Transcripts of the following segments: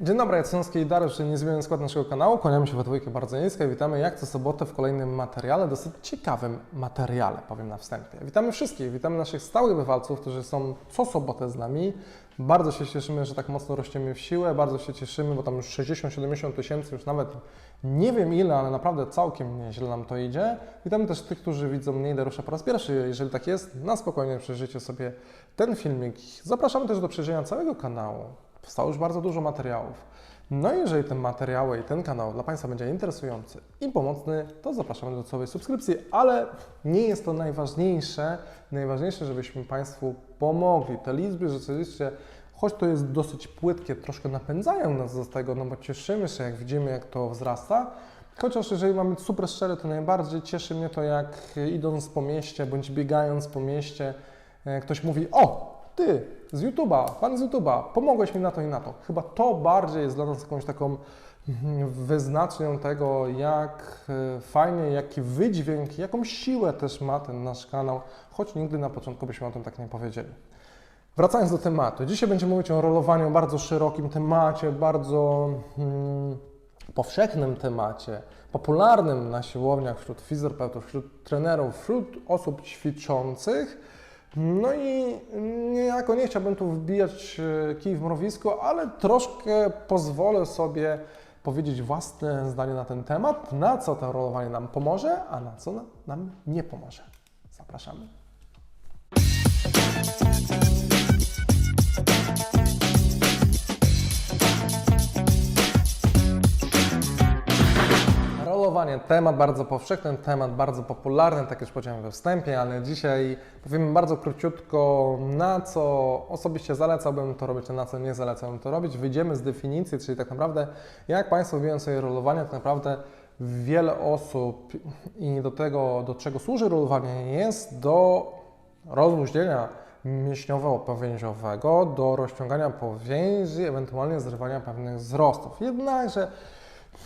Dzień dobry, Jacuński i Dariusz, czyli niezmienny skład naszego kanału. Kłaniamy się we dwójkę bardzo nisko i witamy jak co sobotę w kolejnym materiale, dosyć ciekawym materiale, powiem na wstępie. Witamy wszystkich, witamy naszych stałych bywalców, którzy są co sobotę z nami. Bardzo się cieszymy, że tak mocno rościemy w siłę, bardzo się cieszymy, bo tam już 60-70 tysięcy, już nawet nie wiem ile, ale naprawdę całkiem nieźle nam to idzie. Witamy też tych, którzy widzą mnie i Dariusza po raz pierwszy. Jeżeli tak jest, na spokojnie przejrzyjcie sobie ten filmik. Zapraszamy też do przejrzenia całego kanału. Powstało już bardzo dużo materiałów. No i jeżeli te materiały i ten kanał dla Państwa będzie interesujący i pomocny, to zapraszamy do całej subskrypcji, ale nie jest to najważniejsze. Najważniejsze, żebyśmy Państwu pomogli. Te liczby rzeczywiście, choć to jest dosyć płytkie, troszkę napędzają nas do tego, no bo cieszymy się, jak widzimy, jak to wzrasta. Chociaż jeżeli mamy być super szczery, to najbardziej cieszy mnie to, jak idąc po mieście, bądź biegając po mieście, e, ktoś mówi, o, ty, z YouTube'a, pan z YouTube'a, pomogłeś mi na to i na to. Chyba to bardziej jest dla nas jakąś taką mhm, wyznacznią tego, jak e, fajnie, jaki wydźwięk, jaką siłę też ma ten nasz kanał, choć nigdy na początku byśmy o tym tak nie powiedzieli. Wracając do tematu, dzisiaj będziemy mówić o rolowaniu, bardzo szerokim temacie, bardzo hmm, powszechnym temacie, popularnym na siłowniach, wśród fizjoterapeutów, wśród trenerów, wśród osób ćwiczących. No i niejako nie chciałbym tu wbijać e, kij w mrowisko, ale troszkę pozwolę sobie powiedzieć własne zdanie na ten temat, na co to rolowanie nam pomoże, a na co nam nie pomoże. Zapraszamy. Temat bardzo powszechny, temat bardzo popularny, tak już powiedziałem we wstępie, ale dzisiaj powiemy bardzo króciutko, na co osobiście zalecałbym to robić, a na co nie zalecałbym to robić. Wyjdziemy z definicji, czyli tak naprawdę jak Państwo widzą sobie rolowanie, tak naprawdę wiele osób i do tego, do czego służy rolowanie, jest do rozluźnienia mięśniowo-powięziowego, do rozciągania powięzi, ewentualnie zrywania pewnych wzrostów. Jednakże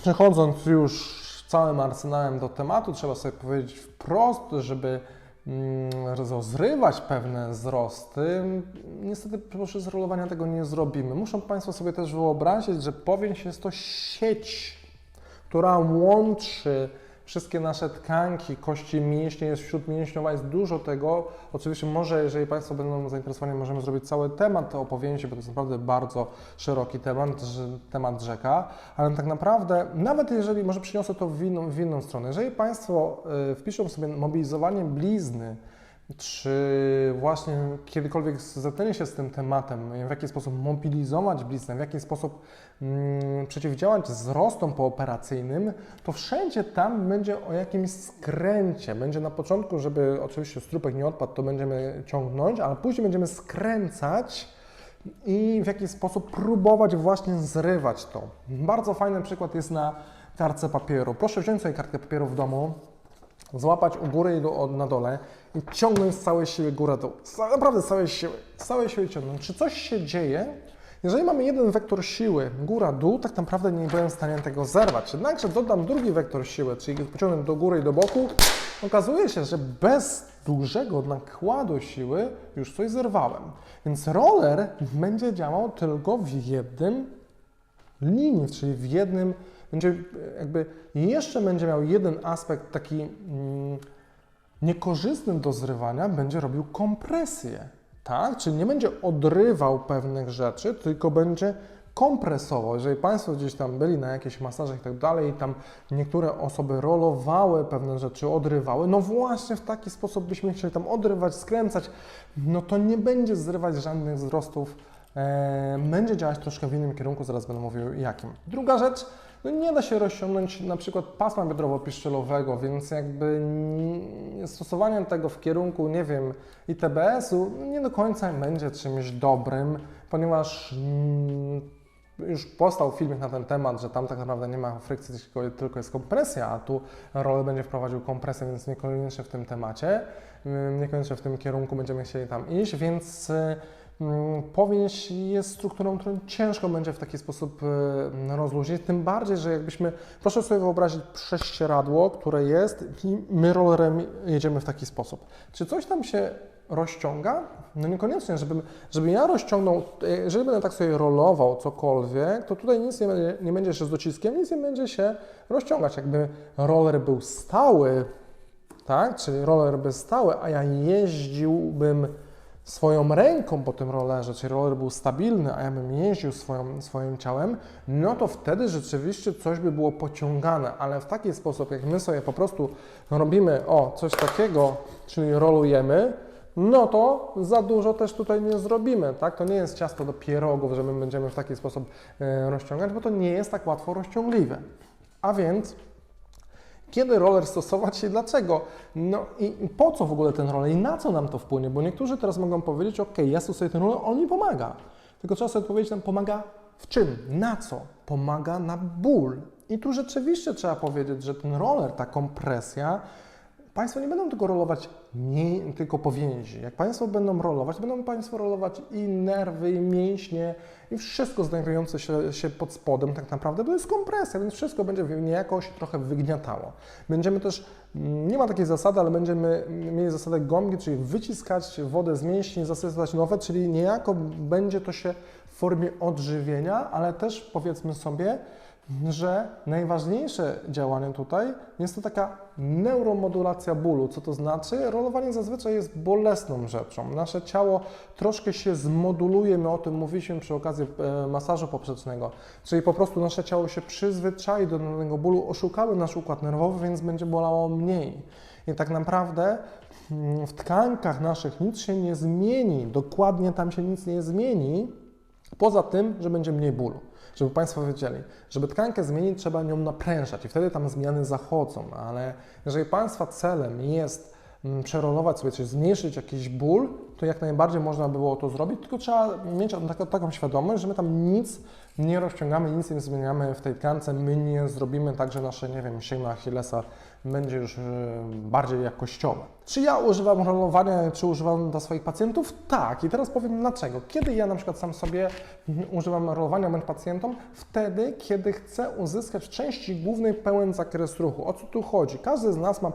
Przechodząc już całym arsenałem do tematu, trzeba sobie powiedzieć wprost, żeby mm, rozrywać pewne wzrosty. Niestety poprzez rolowania tego nie zrobimy. Muszą Państwo sobie też wyobrazić, że powięź jest to sieć, która łączy wszystkie nasze tkanki, kości mięśnie, jest śródmięśniowa, jest dużo tego. Oczywiście może, jeżeli Państwo będą zainteresowani, możemy zrobić cały temat o powięzi, bo to jest naprawdę bardzo szeroki temat, temat rzeka, ale tak naprawdę, nawet jeżeli, może przyniosę to w inną, w inną stronę, jeżeli Państwo y, wpiszą sobie mobilizowanie blizny, czy właśnie kiedykolwiek zetknęli się z tym tematem, w jaki sposób mobilizować bliznę, w jaki sposób mm, przeciwdziałać wzrostom pooperacyjnym, to wszędzie tam będzie o jakimś skręcie. Będzie na początku, żeby oczywiście strupek nie odpadł, to będziemy ciągnąć, ale później będziemy skręcać i w jakiś sposób próbować właśnie zrywać to. Bardzo fajny przykład jest na kartce papieru. Proszę wziąć sobie kartkę papieru w domu, złapać u góry i do, na dole i ciągnąć z całej siły górę-dół. Naprawdę z całej siły. Z całej siły ciągnąć. Czy coś się dzieje? Jeżeli mamy jeden wektor siły góra-dół, tak naprawdę nie byłem w stanie tego zerwać. Jednakże dodam drugi wektor siły, czyli pociągnę do góry i do boku, okazuje się, że bez dużego nakładu siły już coś zerwałem. Więc roller będzie działał tylko w jednym linii, czyli w jednym, będzie jakby jeszcze będzie miał jeden aspekt taki mm, niekorzystny do zrywania, będzie robił kompresję, tak? Czyli nie będzie odrywał pewnych rzeczy, tylko będzie kompresował. Jeżeli Państwo gdzieś tam byli na jakichś masażach i tak dalej i tam niektóre osoby rolowały pewne rzeczy, odrywały, no właśnie w taki sposób byśmy chcieli tam odrywać, skręcać, no to nie będzie zrywać żadnych wzrostów e, będzie działać troszkę w innym kierunku, zaraz będę mówił jakim. Druga rzecz, no nie da się rozciągnąć na przykład pasma biodrowo-piszczelowego, więc jakby stosowanie tego w kierunku, nie wiem, ITBS-u nie do końca będzie czymś dobrym, ponieważ mm, już powstał filmik na ten temat, że tam tak naprawdę nie ma frykcji, tylko, jest kompresja, a tu rolę będzie wprowadził kompresję, więc niekoniecznie w tym temacie, ym, niekoniecznie w tym kierunku będziemy chcieli tam iść, więc Mm, Powięź jest strukturą, którą ciężko będzie w taki sposób e, rozluźnić, tym bardziej, że jakbyśmy, proszę sobie wyobrazić prześcieradło, które jest i my rollerem jedziemy w taki sposób. Czy coś tam się rozciąga? No niekoniecznie, żebym, żeby ja rozciągnął, e, jeżeli będę tak sobie rolował cokolwiek, to tutaj nic nie będzie, nie będzie się z dociskiem, nic nie będzie się rozciągać. Jakby roller był stały, tak, czyli roller by stały, a ja jeździłbym swoją ręką po tym rollerze, czyli roller był stabilny, a ja bym jeździł swoją, swoim ciałem, no to wtedy rzeczywiście coś by było pociągane, ale w taki sposób, jak my sobie po prostu robimy, o, coś takiego, czyli rolujemy, no to za dużo też tutaj nie zrobimy, tak? To nie jest ciasto do pierogów, że my będziemy w taki sposób e, rozciągać, bo to nie jest tak łatwo rozciągliwe. A więc kiedy roller stosować i dlaczego? No i po co w ogóle ten roller i na co nam to wpłynie? Bo niektórzy teraz mogą powiedzieć, ok, ja stosuję ten roller, on mi pomaga. Tylko trzeba sobie odpowiedzieć, nam pomaga w czym? Na co? Pomaga na ból. I tu rzeczywiście trzeba powiedzieć, że ten roller, ta kompresja, Państwo nie będą tylko rolować nie, tylko powięzi. Jak Państwo będą rolować, będą Państwo rolować i nerwy, i mięśnie, i wszystko znajdujące się, się pod spodem tak naprawdę, to jest kompresja, więc wszystko będzie niejako się trochę wygniatało. Będziemy też, mm, nie ma takiej zasady, ale będziemy mieli zasadę gomgi, czyli wyciskać wodę z mięśni, zasypać nowe, czyli niejako będzie to się formie odżywienia, ale też powiedzmy sobie, że najważniejsze działanie tutaj jest to taka neuromodulacja bólu. Co to znaczy? Rolowanie zazwyczaj jest bolesną rzeczą. Nasze ciało troszkę się zmoduluje, my o tym mówiliśmy przy okazji e, masażu poprzecznego, czyli po prostu nasze ciało się przyzwyczai do danego bólu, oszukały nasz układ nerwowy, więc będzie bolało mniej. I tak naprawdę mm, w tkankach naszych nic się nie zmieni, dokładnie tam się nic nie zmieni, poza tym, że będzie mniej bólu żeby Państwo wiedzieli, żeby tkankę zmienić, trzeba nią naprężać i wtedy tam zmiany zachodzą, ale jeżeli Państwa celem jest mm, przerolować sobie coś, zmniejszyć jakiś ból, to jak najbardziej można było to zrobić, tylko trzeba mieć taką, świadomość, że my tam nic nie rozciągamy, nic nie zmieniamy w tej tkance, my nie zrobimy tak, że nasze, nie wiem, sięgno Achillesa będzie już e, bardziej jakościowe. Czy ja używam rolowania, czy używam dla swoich pacjentów? Tak. I teraz powiem dlaczego. Kiedy ja na przykład sam sobie mm, używam rolowania moim pacjentom? Wtedy, kiedy chcę uzyskać w części głównej pełen zakres ruchu. O co tu chodzi? Każdy z nas ma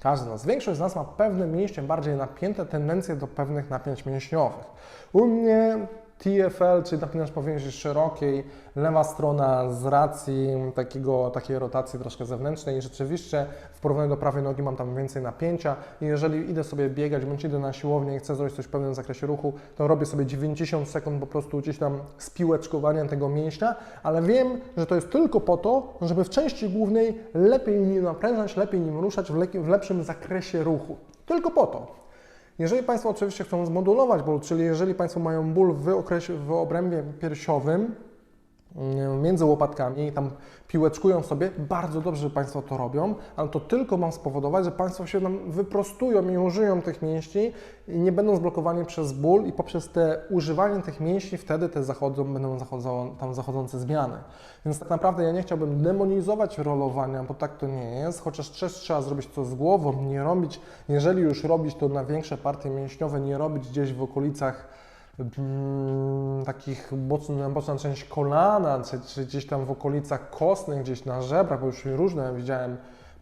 każdy z nas, większość z nas ma pewne mięśnie bardziej napięte, tendencje do pewnych napięć mięśniowych. U mnie TFL, czyli napinacz powięzi szerokiej, lewa strona z racji takiego, takiej rotacji troszkę zewnętrznej i rzeczywiście w porównaniu do prawej nogi mam tam więcej napięcia i jeżeli idę sobie biegać, bądź idę na siłownię i chcę zrobić coś w pewnym zakresie ruchu, to robię sobie 90 sekund po prostu gdzieś tam spiłeczkowania tego mięśnia, ale wiem, że to jest tylko po to, żeby w części głównej lepiej nim naprężać, lepiej nim ruszać w lepszym zakresie ruchu. Tylko po to. Jeżeli Państwo oczywiście chcą zmodulować ból, czyli jeżeli Państwo mają ból w, okresie, w obrębie piersiowym, między łopatkami i tam piłeczkują sobie, bardzo dobrze, że Państwo to robią, ale to tylko ma spowodować, że Państwo się nam wyprostują i użyją tych mięśni i nie będą zblokowani przez ból i poprzez te używanie tych mięśni wtedy te zachodzą, będą zachodzą, tam zachodzące zmiany. Więc tak naprawdę ja nie chciałbym demonizować rolowania, bo tak to nie jest, chociaż też trzeba zrobić to z głową, nie robić, jeżeli już robić to na większe partie mięśniowe, nie robić gdzieś w okolicach mm, takich boczna, boczna część kolana, czy, czy gdzieś tam w okolicach kostnych, gdzieś na żebrach, bo już różne widziałem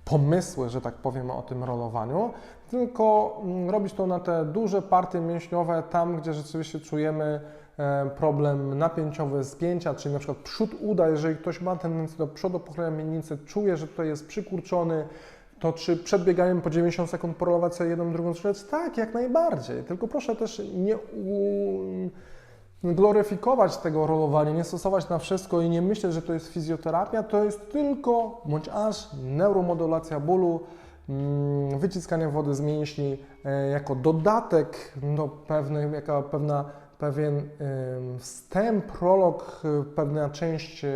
pomysły, że tak powiem, o tym rolowaniu, tylko mm, robić to na te duże partie mięśniowe, tam gdzie rzeczywiście czujemy e, problem napięciowy spięcia, czyli na przykład przód uda, jeżeli ktoś ma tendencję do przodu pochylenia miednicy, czuje, że tutaj jest przykurczony, to czy przed bieganiem po 90 sekund porolować sobie jedną, drugą rzecz? Tak, jak najbardziej. Tylko proszę też nie u... gloryfikować tego rolowania, nie stosować na wszystko i nie myśleć, że to jest fizjoterapia. To jest tylko bądź aż neuromodulacja bólu, mm, wyciskanie wody z mięśni e, jako dodatek do pewnej, jako pewna, pewien wstęp, prolog, e, pewna część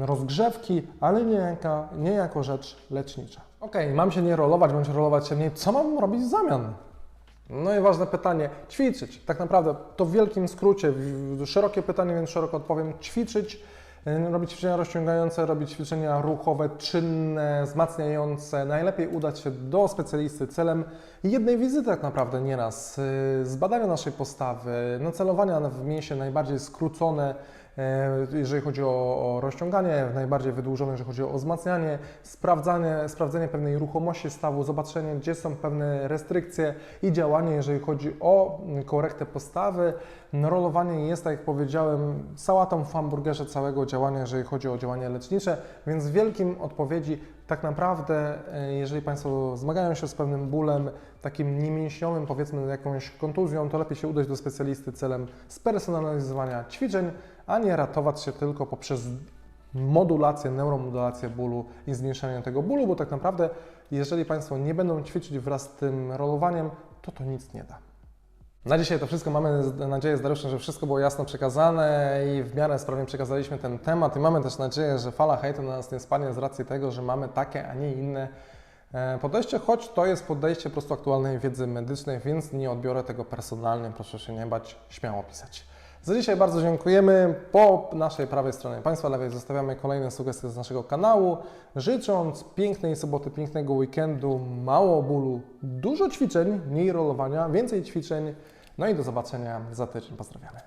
rozgrzewki, ale nie, jaka, nie jako rzecz lecznicza. Ok, mam się nie rolować, bądź rolować się nie. Co mam robić w zamian? No i ważne pytanie, ćwiczyć. Tak naprawdę to w wielkim skrócie, szerokie pytanie, więc szeroko odpowiem. Ćwiczyć, y, robić ćwiczenia rozciągające, robić ćwiczenia ruchowe, czynne, wzmacniające. Najlepiej udać się do specjalisty celem jednej wizyty tak naprawdę nieraz, y, zbadania naszej postawy, nacelowania w mięsie najbardziej skrócone jeżeli chodzi o, rozciąganie, najbardziej wydłużone, jeżeli chodzi o wzmacnianie, sprawdzanie, sprawdzenie pewnej ruchomości stawu, zobaczenie, gdzie są pewne restrykcje i działanie, jeżeli chodzi o mm, korektę postawy. Rolowanie jest, tak jak powiedziałem, sałatą w hamburgerze całego działania, jeżeli chodzi o działanie lecznicze, więc wielkim odpowiedzi tak naprawdę, e, jeżeli Państwo zmagają się z pewnym bólem, takim niemięśniowym, powiedzmy jakąś kontuzją, to lepiej się udać do specjalisty celem spersonalizowania ćwiczeń, a nie ratować się tylko poprzez modulację, neuromodulację bólu i zmniejszanie tego bólu, bo tak naprawdę, jeżeli Państwo nie będą ćwiczyć wraz z tym rolowaniem, to to nic nie da. Na dzisiaj to wszystko. Mamy nadzieję z Dariuszem, że wszystko było jasno przekazane i w miarę sprawnie przekazaliśmy ten temat i mamy też nadzieję, że fala hejtu na nas nie spadnie z racji tego, że mamy takie, a nie inne e, podejście, choć to jest podejście po prostu aktualnej wiedzy medycznej, więc nie odbiorę tego personalnie, proszę się nie bać, śmiało pisać. Za dzisiaj bardzo dziękujemy. Po naszej prawej stronie Państwa lewej zostawiamy kolejne sugestie z naszego kanału, życząc pięknej soboty, pięknego weekendu, mało bólu, dużo ćwiczeń, mniej rolowania, więcej ćwiczeń, no i do zobaczenia za tydzień. Pozdrawiamy.